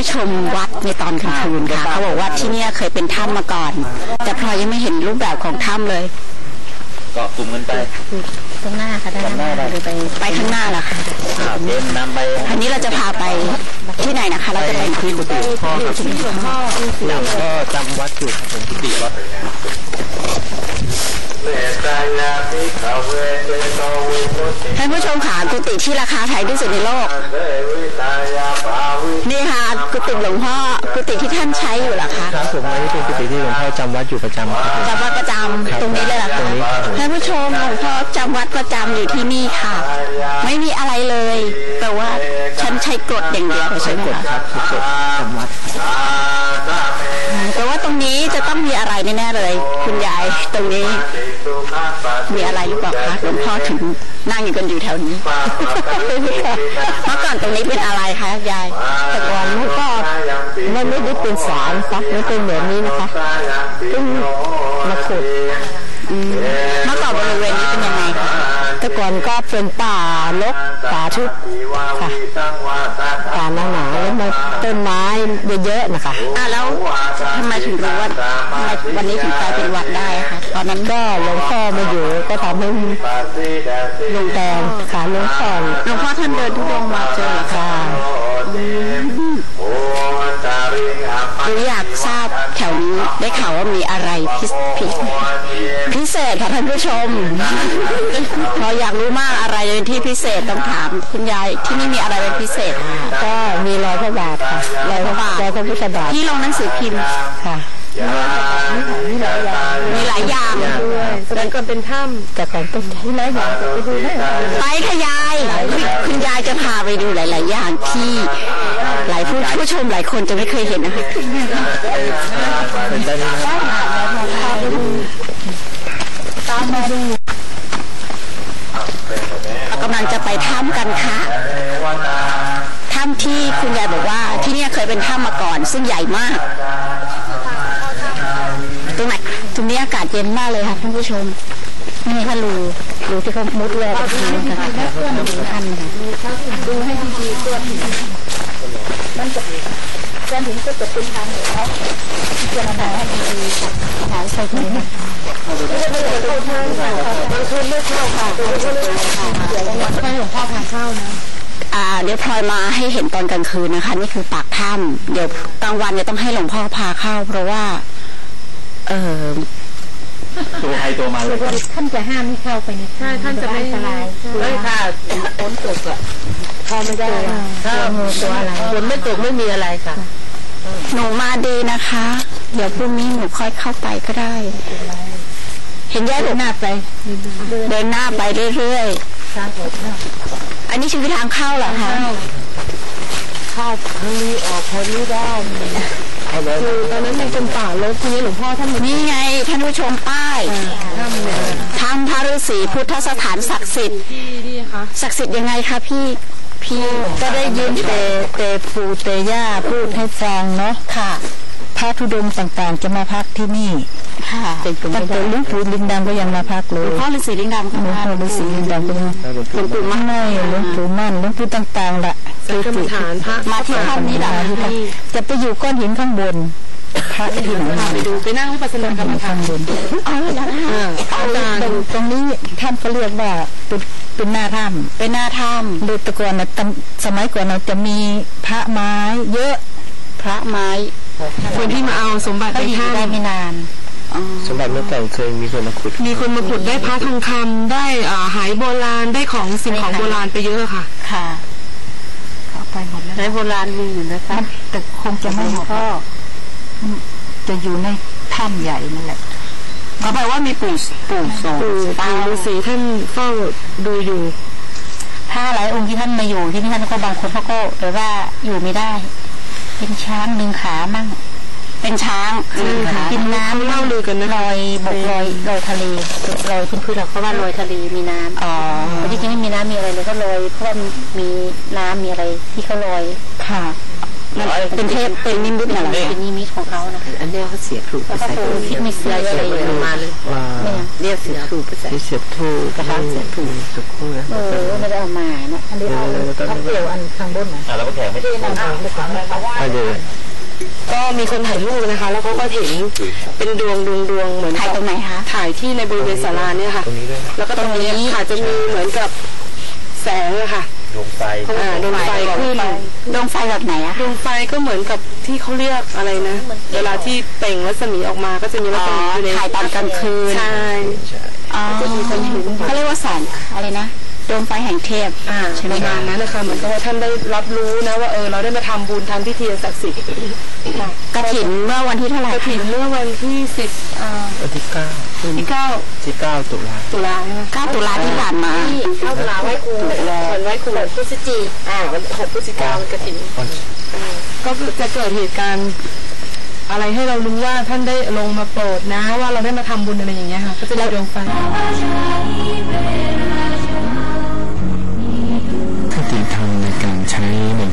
ยวชมวัดในตอนกลางคืนค่ะเขาบอกว่าที่เนี่ยเคยเป็นถ้ำมาก่อน แต่พลอยยังไม่เห็นรูปแบบของถ้ำเลยเกาะกลุ่มกันไปตรงหน้าค่ะด้านหน้าไปไปข้างหน้าเหรอคะอ่าเดินนำไปอันนี้เราจะพาไปที่ไหนนะคะ เราจะไปที่กุฏิพ่อครับหลวงพ่อก็จำวัดอยู่ครับผมกุฏิวัดเมตตายาภิกขเวเตโตวิมุตติท่านผู้ชมค่ะกุฏิที่ราคาแพงที่สุดในโลก เสวิตายาภาวิ นี่ ค่ะกุฏิหลวงพ่อกุฏิที่ท่านใช้อยู่เหรอคะครับผมอันนี้เป็นกุฏิที่หลวงพ่อจำวัดอยู่ประจำครับผม จำวัดประจำตรงนี้เลยเหรอตรคะงนี้ครับผม ท่านผู้ชมหลวงพ่อจำวัดประจำอยู่ที่นี่ค่ะ ไม่มีอะไรเลยแต่ว่าฉันใช้กรดอย่างเดียวใช่ไหมกฎคะครับคือกฎจำวัดอาตาเมแต่ว่าตรงนี้จะต้องมีอะไรแน่ๆเลย คุณยายตรงนี้ติสุมีอะไรหรือเปล่าคะหลวงพ่อถึงนั่งอยู่กันอยู่แถวนี้เมื่อก่อนตรงนี้เป็นอะไรคะยายแต่ก่อนมันก็มันไม่ได้เป็นสารครับไม่เป็นเหมือนนี้นะคะเพิ่งมาขุดเมื่อก่อนบริเวณนี้เป็นยังไงคะ แต่ก่อนก็เป็นป่ารกป่าทึบค่ะป่าหนาหนาๆแล้วมาต้นไม้เยอะๆนะคะอะแล้วทำไมถึงรู้ว่าทำไมวันนี้ถึงกลายเป็นวัดได้อะคะตอนนั้นก็ก็หลวงพ่อมาอยู่ก็ทำให้ลงแดงค่ะหลวงพ่อหลวงพ่อท่านเดินทุดงค์มาเจอเหรอคะ หรืออยากทราบแถวนี้ได้ข่าวว่ามีอะไรพิเศษพิพิเศษค่ะท่านผู้ชม พออยากรู้มากอะไรเป็นที่พิเศษต้องถามคุณยายที่นี่มีอะไรเป็นพิเศษคะก็มีรอยพระบาทค่ะรอยพระบาทรอยพระพุทธบาทที่ลงหนังสือพิมพ์ค่ะ มีหลายอย่างแต่ก่อนเป็นถ้ำแต่ก่อนเป็นที่ไหนอยากไปดูได้ไปค่ะยายคุณยายจะพาไปดูหลาย ๆ อย่างที่หลายผู้ผู้ชมหลายคนจะไม่เคยเห็นนะคะเป็นได้ไหมครับเรากำลังจะไปถ้ำกันค่ะถ้ำที่คุณยายบอกว่าที่นี่เคยเป็นถ้ำมาก่อน ซึ่งใหญ่มาก นี้อากาศเย็นมากเลยค่ะท่านผู้ชม นี่ค่ะรูรูที่เขามุดเลยแบบนี้นะคะดูท่านนะคะดูให้ดีๆตัวถึงมันจะแกนถึงจะตกเป็นทางเหนือพิจารณาให้ดีๆค่ะหาใส่ถุงค่ะบางคืนไม่เข้าค่ะให้หลวงพ่อพาเข้านะอ่าเดี๋ยวพลอยมาให้เห็นตอนกลางคืนนะคะ นี่คือปากถ้ำเดี๋ยวกลางวันเนี่ยต้องให้หลวงพ่อพาเข้า เพราะว่า เออ ตัวใครตัวมันเลยท่านจะห้ามให้เข้าไปในใช่ท่านจะไม่อันตรายเฮ้ยถ้าฝนตกอะเข้าไม่ได้ถ้าตัวอะไรฝนไม่ตกไม่มีอะไรค่ะหนูมาดีนะคะ เดี๋ยวพรุ่งนี้หนูค่อยเข้าไปก็ได้ เห็นยายเดินหน้าไป เดินหน้าไปเรื่อยๆอันนี้คือทางเข้าเหรอคะเข้าทางนี้ออกทางนี้ได้ คือตอนนั้นมันเป็นป่ารกทีนี้หลวงพ่อท่านมานี่ไงท่านผู้ชมป้ายถ้ำพระฤาษีพุทธสถานศักดิ์สิทธิ์ศักดิ์สิทธิ์ยังไงคะพี่พี่ก็ได้ยินเตเตปูเตย่าพูดให้ฟังเนาะค่ะพระธุดงค์ต่างๆ จะมาพักที่นี่ค่ะตั้งแต่หลุงปู่ลิงดำก็ยังมาพักเลยพ่อฤาษีลิงดำหลวงค่ะพ่อฤาษีลิงดำก็ยังหลวงปู่มั่นไม่หลวงปู่มั่นหลวงปู่ต่างๆละ สังฆฐานพระมาที่ถ้ำนี้เหรอคะพี่จะไปอยู่ก้อนหินข้างบนพระที่ไหนไปดูไปนั่งวิปัสสนากรรมฐาข้านงบนอ๋อเหรอคะเอาตรงตรงนี้ท่านก็เรียกว่าเป็นเป็นหน้าถ้ำเป็นหน้าถ้โดยแต่ก่อนนะตำสมัยก่อนเราจะมีพระไม้เยอะำพระไม้คนที่มาเอาสมบัติก็ไปอยู่ท่าได้ไม่นานสมบัติเมื่อก่อนเคยมีคนมาขุด มีคนมาขุดได้พระทองคำได้อ่าหายโบราณได้ของสิ่งของโบราณไปเยอะค่ะ ค่ะเอา ไปหมดแล้วหายโบราณมีอยู่นะคะมันแต่คงจะไม่หมดหรอกมันจะอยู่ในถ้ำใหญ่นั่นแหละก็แปลว่ามีปู่ปู่สองปู่ปู่ฤาษีท่านเฝ้าดูอยู่ ถ้าหลายองค์ที่ท่านมาอยู่ที่นี่ท่านก็บางคนเขาก็แบบว่าอยู่ไม่ได้ เป็นช้างดึงขามั่ง เป็นช้างอืมกินน้ำเขาเล่าลือกันนะลอยบกลอยลอยทะเลลอยพื้นพื้นเราเพราะว่าลอยทะเลมีน้ำอ๋อแต่ที่จริงไม่มีน้ำมีอะไรเลยก็ลอยเพราะว่ามีน้ำมีอะไรที่เขาลอยค่ะมันเป็นเทพเป็นนิมิตอะไรเป็นนิมิตของเขานะอันนี้เขาเสียครูแล้วก็คงคิดไม่เสียอะไรเลยมาเลยว่าเนี่ยเรียกเสียครูภาษาที่เสียบทูกระทะเสียบทูสักครู่นะเออไม่ได้เอามาเนาะอันนี้เอาเขาเกี่ยวอันข้างบนนะอะแล้วก็แขกไม่ที่นำทางไปก่อนนะคะว่าอะเดี๋ยว ก็มีคนถ่ายรูปนะคะ แล้วก็ก็เห็นเป็นดวงดวงดวงเหมือนถ่ายตรงไหนคะถ่ายที่ในบริเวณศาลาเนี่ยค่ะตรงนี้ด้วยนะแล้วก็ตรงนี้ค่ะจะมีเหมือนกับแสงอะค่ะดวงไฟอ่าดวงไฟขึ้นดวงไฟแบบไหนอะดวงไฟก็เหมือนกับที่เขาเรียกอะไรนะ เวลาที่เปล่งรัศมีออกมาก็จะมีรัศมีอยู่ในถ่ายตอนกลางคืน ใช่อ๋อเขาเรียกว่าแสงอะไรนะ ดวงไฟแห่งเทพอ่าใช่ไหมประมาคะณนั้นนะคะเหมือนกับว่าท่านได้รับรู้นะว่าเออเราได้มาทำบุญทำพิธีศักดิ์สิทธิ์ค่ะกระถินเมื่อวันที่เท่าไหร่กระถิ่นเมื่อวันที่สิบอ่าวันที่เก้าที่เก้าที่เก้าตุลาตุลาใช่ไหม9ตุลาที่ผ่านมาเก้าตุลาไหว้ครูเหมือนไหว้ครูพฤศจิอ่าวันหกพฤศจิกาวันกระถิ่นวันก็จะเกิดเหตุการณ์อะไรให้เรารู้ว่าท่านได้ลงมาโปรดนะ ว่าเราได้มาทำบุญอะไรอย่างเงี้ยค่ะ ก็จะได้ดวงไฟ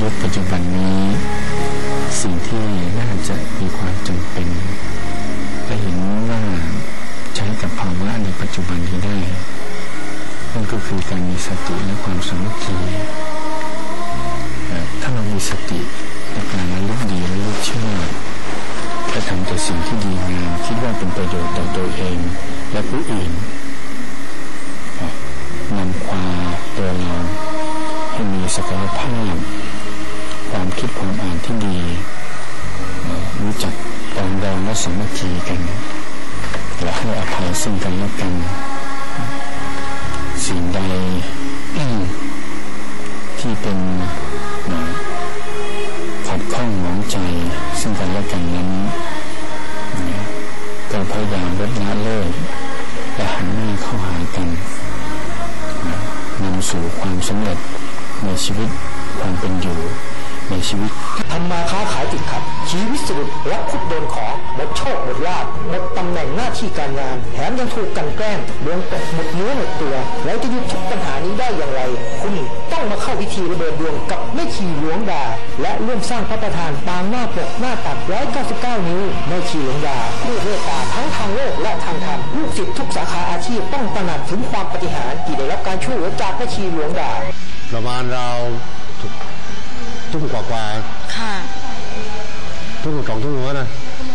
ช้ในยุคปัจจุบันนี้ สิ่งที่น่าจะมีความจำเป็นและเห็นว่าใช้กับภาวะในปัจจุบันที่ได้ นั่นก็คือการมีสติและความสมัคคีถ้าเรามีสติในการระลึกดีระลึกชอบและทำแต่สิ่งที่ดีงามคิดว่าเป็นประโยชน์ต่อตัวเองและผู้อื่นนำความตัวเราให้มีศักยภาพ ความคิดความอ่านที่ดี รู้จักปองดองและสามัคคีกัน และให้อภัยซึ่งกันและกัน สิ่งใดที่เป็นขัดข้องหมองใจ ซึ่งกันและกันนั้นก็พยายามลดละเลิกและหันหน้าเข้าหากันนำสู่ความสำเร็จในชีวิตความเป็นอยู่ ในชีวิตทำมาค้าขายติดขัด ชีวิตสรุปรับคุดโดนของหมดโชคหมดลาภหมดตำแหน่งหน้าที่การงาน แถมยังถูกกันแกล้งดวงตกหมดเนื้อหมดตัว แล้วจะหยุดทุกปัญหานี้ได้อย่างไร คุณต้องมาเข้าพิธีระเบิดดวงกับแม่ชีหลวงดา และร่วมสร้างพระประธานปางหน้าปกหน้าตัก199 นิ้วแม่ชีหลวงดาผู้เมตตาทั้งทางโลกและทางธรรมลูกศิษย์ทุกสาขาอาชีพต้องตระหนักถึงความปฏิหารที่ได้รับการช่วยเหลือจากแม่ชีหลวงดาประมาณเรา ทุ่มกว่ากว่าค่ะทุ่มสองทุ่มหัวนะ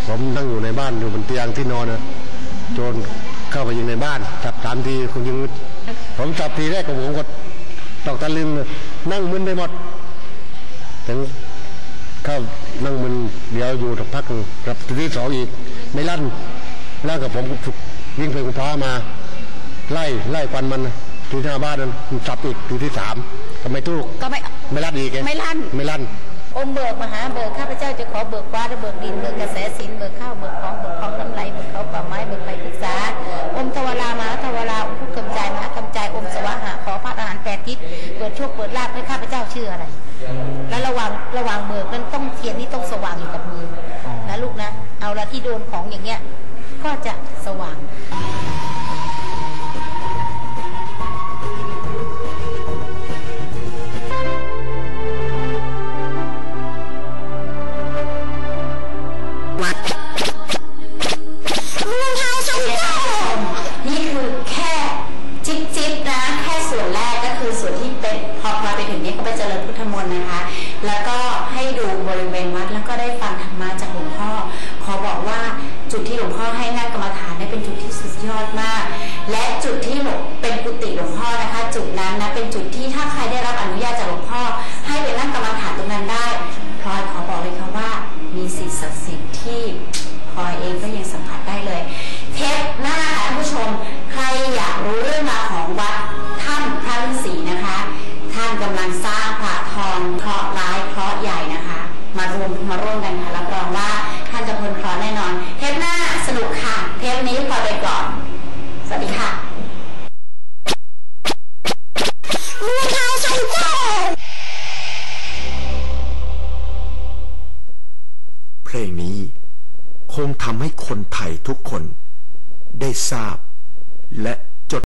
ผมนั่งอยู่ในบ้านอยู่บนเตียงที่นอนนะโจรเข้าไปยิงในบ้านจับสามทีคนยิงผมจับทีแรกของผมก็ตอกตะลึงเลยนั่งมึนไปหมดถึงเข้านั่งมึนเดี๋ยวอยู่สักพักหนึ่งกลับทีที่สองอีก ไม่ลั่นแล้วกับผมก็วิ่งไปกุฟ้ามา ไล่ไล่ควันมันนะทีที่หน้าบ้านนั้นจับอีกทีที่สามก็ไม่ถูกก็ไม่ ไม่ลั่นอีกไงไม่ลั่น ไม่ลั่น องค์เบิกมหาเบิกข้าพเจ้าจะขอเบิกฟ้าและเบิกดินเบิกกระแสสินเบิกข้